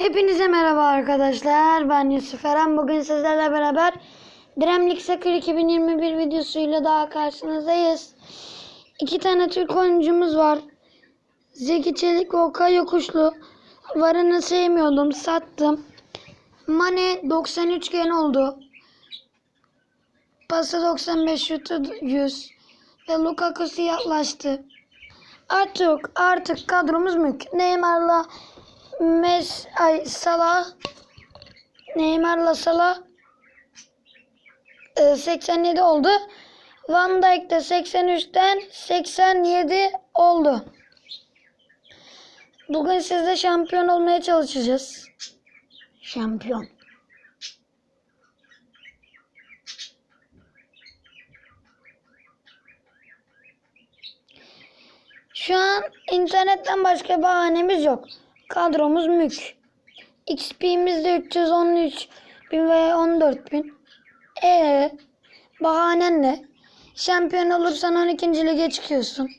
Hepinize merhaba arkadaşlar. Ben Yusuf Eren. Bugün sizlerle beraber Dremlik Sakır 2021 videosuyla daha karşınızdayız. İki tane Türk oyuncumuz var. Zeki Çelik ve Okay Yokuşlu. Varını sevmiyordum. Sattım. Mane 93 gen oldu. Pası 95 şutu 100. Ve Lukaku'su yaklaştı. Artık artık kadromuz mük. Neymar'la Mes ay Salah Neymar'la Salah e, 87 oldu. Van Dijk de 83'ten 87 oldu. Bugün sizle şampiyon olmaya çalışacağız. Şampiyon. Şu an internetten başka bahanemiz yok. Kadromuz mük. XP'miz de 313 bin ve 14 bin. Ee, bahanen ne? Şampiyon olursan 12. lige çıkıyorsun.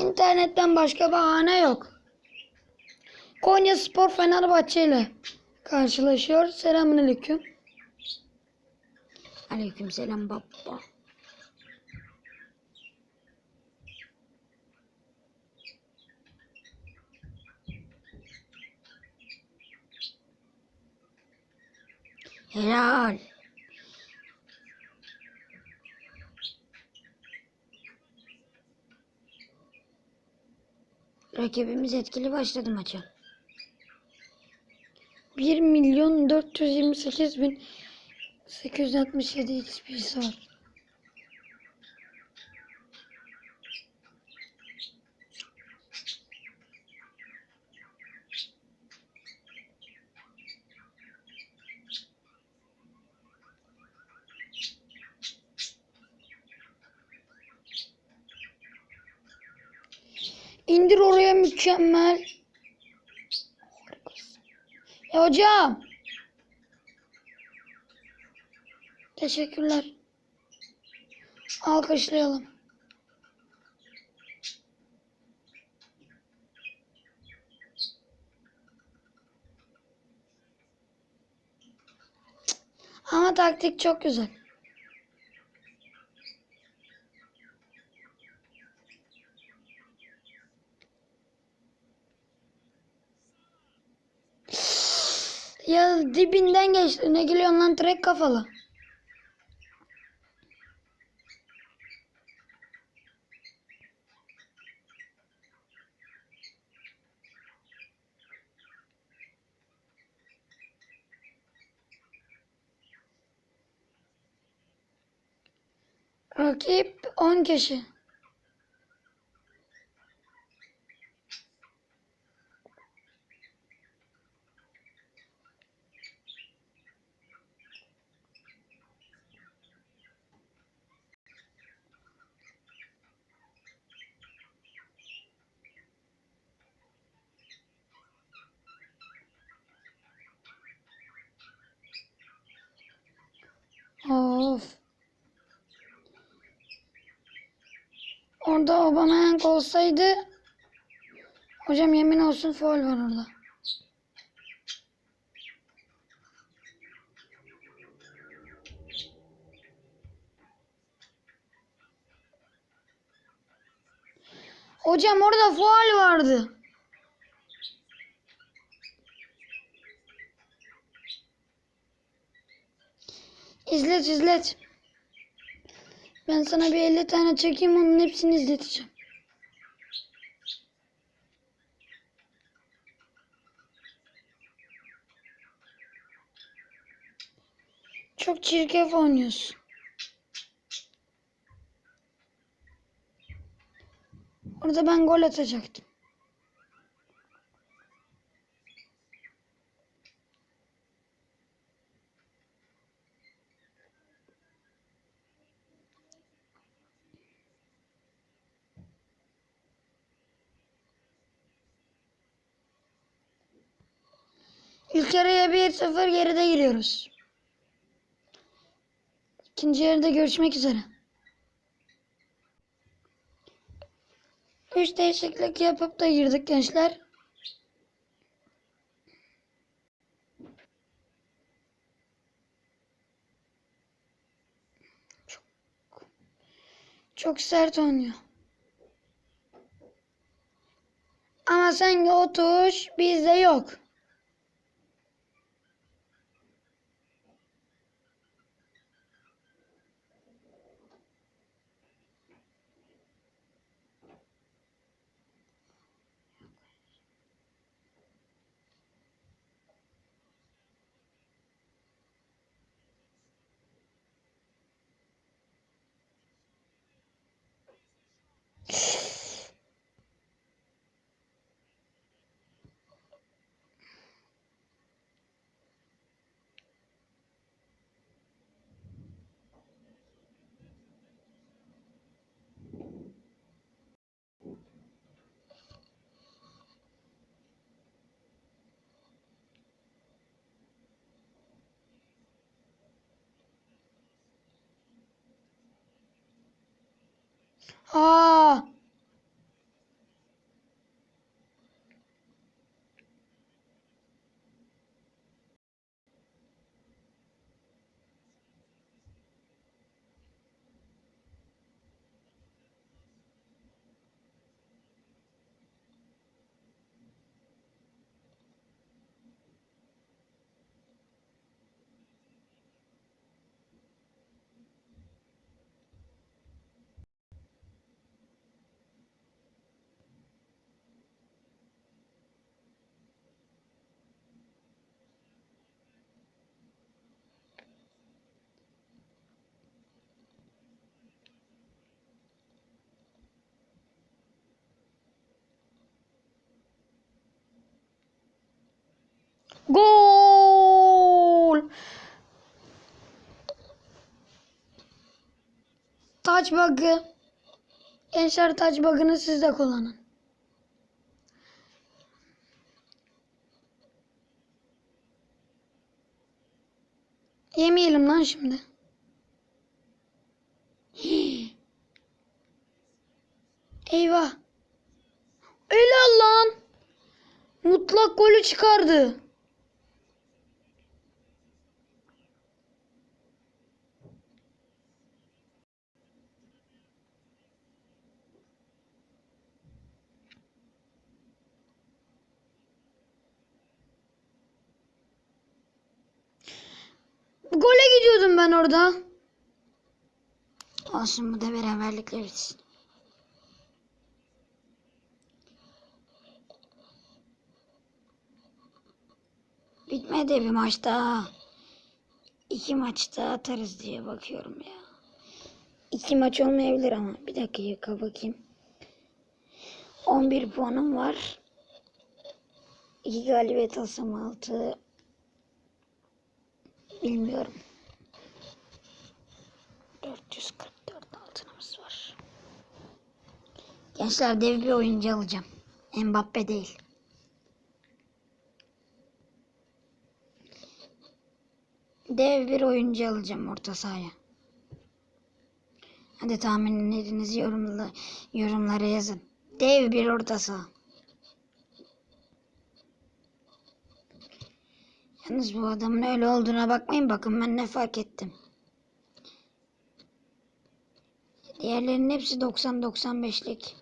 İnternetten başka bahane yok. Konya Spor Fenerbahçe ile karşılaşıyor. Selamünaleyküm. Aleyküm selam baba. Helal. Rakibimiz etkili başladı maça. 1 milyon 428 bin 867 XP var. İndir oraya mükemmel. Ya hocam. Teşekkürler. Alkışlayalım. Ama taktik çok güzel. Ya dibinden geçti. Ne gülüyorsun lan trek kafalı. Rakip 10 kişi. Orada Aubameyang olsaydı hocam yemin olsun foul var orada. Hocam orada faul vardı. İzlet izlet. Ben sana bir 50 tane çekeyim onun hepsini izleteceğim. Çok çirkef oynuyorsun. Orada ben gol atacaktım. İlk yarıya 1-0 geride giriyoruz. İkinci yarıda görüşmek üzere. 3 değişiklik yapıp da girdik gençler. Çok, çok sert oynuyor. Ama sanki o bizde yok. 啊 Gol! Taç bug'ı. Gençler taç bug'ını siz de kullanın. Yemeyelim lan şimdi. Eyvah. Helal lan. Mutlak golü çıkardı. Gole gidiyordum ben orada. Olsun bu da beraberlikle bitsin. Bitmedi bir maç daha. İki maç daha atarız diye bakıyorum ya. İki maç olmayabilir ama. Bir dakika bakayım. 11 puanım var. İki galibiyet alsam 6. Bilmiyorum. 444 altınımız var. Gençler dev bir oyuncu alacağım. Mbappe değil. Dev bir oyuncu alacağım orta sahaya. Hadi tahminlerinizi yorumla, yorumlara yazın. Dev bir orta saha. Yalnız bu adamın öyle olduğuna bakmayın. Bakın ben ne fark ettim. Diğerlerinin hepsi 90-95'lik.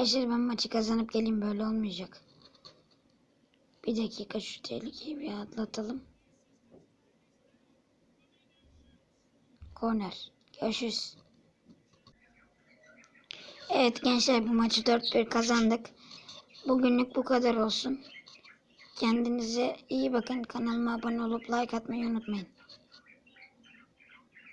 Eşer ben maçı kazanıp geleyim böyle olmayacak. Bir dakika şu tehlikeyi bir atlatalım. Korner. Görüşürüz. Evet gençler bu maçı 4-1 kazandık. Bugünlük bu kadar olsun. Kendinize iyi bakın. Kanalıma abone olup like atmayı unutmayın.